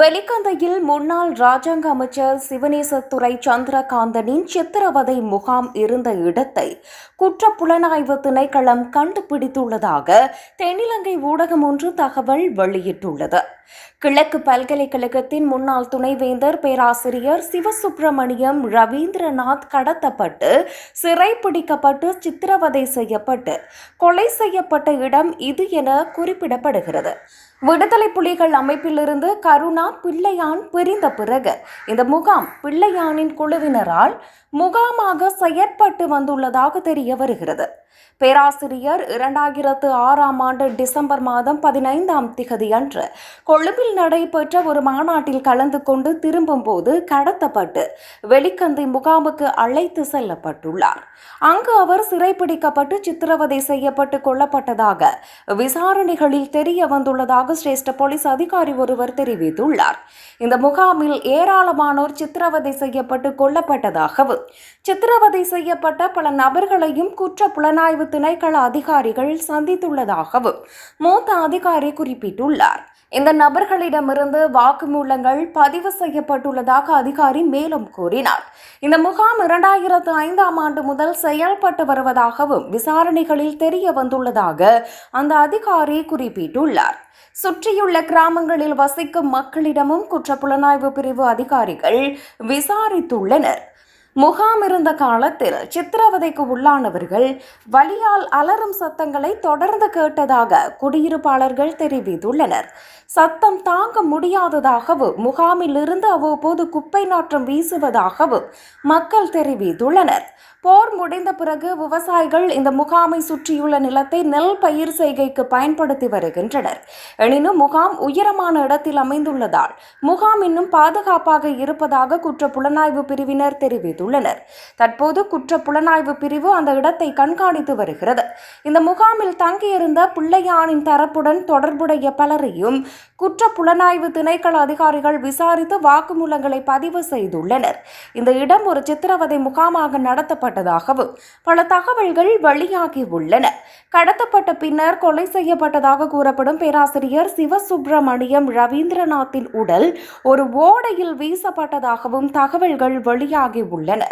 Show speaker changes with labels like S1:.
S1: வெலிக்கந்தையில் முன்னாள் ராஜாங்க அமைச்சர் சிவனேசத்துறை சந்திரகாந்தனின் சித்திரவதை முகாம் இருந்த இடத்தை குற்ற புலனாய்வு திணைக்களம் கண்டுபிடித்துள்ளதாக தென்னிலங்கை ஊடகம் ஒன்று தகவல் வெளியிட்டுள்ளது. கிழக்கு பல்கலைக்கழகத்தின் முன்னாள் துணைவேந்தர் பேராசிரியர் சிவசுப்பிரமணியம் ரவீந்திரநாத் கடத்தப்பட்டு சிறைப்பிடிக்கப்பட்டு சித்திரவதை செய்யப்பட்டு கொலை செய்யப்பட்ட இடம் இது என குறிப்பிடப்படுகிறது. விடுதலை புலிகள் அமைப்பிலிருந்து கருணா பிள்ளையான் பிரிந்த பிறகு இந்த முகாம் பிள்ளையானின் குழுவினரால் முகாமாக செயற்பட்டு வந்துள்ளதாக தெரிய வருகிறது. பேராசிரியர் இரண்டாயிரத்து ஆறாம் ஆண்டு டிசம்பர் மாதம் பதினைந்தாம் திகதி அன்று கொழும்பில் நடைபெற்ற ஒரு மாநாட்டில் கலந்து கொண்டு திரும்பும் போது கடத்தப்பட்டு வெளிக்கந்தை முகாமுக்கு அழைத்து செல்லப்பட்டுள்ளார். அங்கு அவர் சிறைப்பிடிக்கப்பட்டு சித்திரவதை செய்யப்பட்டு கொல்லப்பட்டதாக விசாரணைகளில் தெரிய வந்துள்ளதாக சிரேஷ்ட போலீஸ் அதிகாரி ஒருவர் தெரிவித்துள்ளார். இந்த முகாமில் ஏராளமானோர் சித்திரவதை செய்யப்பட்டு கொல்லப்பட்டதாகவும் சித்திரவதை செய்யப்பட்ட பல நபர்களையும் குற்ற புலனாய்வு திணைக்கள அதிகாரிகள் சந்தித்துள்ளதாகவும் மூத்த அதிகாரி குறிப்பிட்டுள்ளார். இந்த நபர்களிடமிருந்து வாக்குமூலங்கள் பதிவு செய்யப்பட்டுள்ளதாக அதிகாரி மேலும் கூறினார். இந்த முகாம் இரண்டாயிரத்து ஐந்தாம் ஆண்டு முதல் செயல்பட்டு வருவதாகவும் விசாரணைகளில் தெரிய வந்துள்ளதாக அந்த அதிகாரி குறிப்பிட்டுள்ளார். சுற்றியுள்ள கிராமங்களில் வசிக்கும் மக்களிடமும் குற்ற புலனாய்வு பிரிவு அதிகாரிகள் விசாரித்துள்ளனர். முகாம் இருந்த காலத்தில் சித்திரவதைக்கு உள்ளானவர்கள் வலியால் அலறும் சத்தங்களை தொடர்ந்து கேட்டதாக குடியிருப்பாளர்கள் தெரிவித்துள்ளனர். சத்தம் தாங்க முடியாததாகவும் முகாமில் இருந்து அவ்வப்போது குப்பை நாற்றம் வீசுவதாகவும் மக்கள் தெரிவித்துள்ளனர். போர் முடிந்த பிறகு விவசாயிகள் இந்த முகாமை சுற்றியுள்ள நிலத்தை நெல் பயிர் செய்கைக்கு பயன்படுத்தி வருகின்றனர். எனினும் முகாம் உயரமான இடத்தில் அமைந்துள்ளதால் முகாம் இன்னும் பாதுகாப்பாக இருப்பதாக குற்ற புலனாய்வு பிரிவினர் தெரிவித்துள்ளனர். தற்போது குற்ற புலனாய்வு பிரிவு அந்த இடத்தை கண்காணித்து வருகிறது. இந்த முகாமில் தங்கியிருந்த பிள்ளையானின் தரப்புடன் தொடர்புடைய பலரையும் குற்ற புலனாய்வு திணைக்கள அதிகாரிகள் விசாரித்து வாக்குமூலங்களை பதிவு செய்துள்ளனர். இந்த இடம் ஒரு சித்திரவதை முகாமாக நடத்தப்பட்டதாகவும் பல தகவல்கள் வெளியாகியுள்ளன. கடத்தப்பட்ட பின்னர் கொலை செய்யப்பட்டதாக கூறப்படும் பேராசிரியர் சிவசுப்பிரமணியம் ரவீந்திரநாத்தின் உடல் ஒரு ஓடையில் வீசப்பட்டதாகவும் தகவல்கள் வெளியாகியுள்ளன. ഞാൻ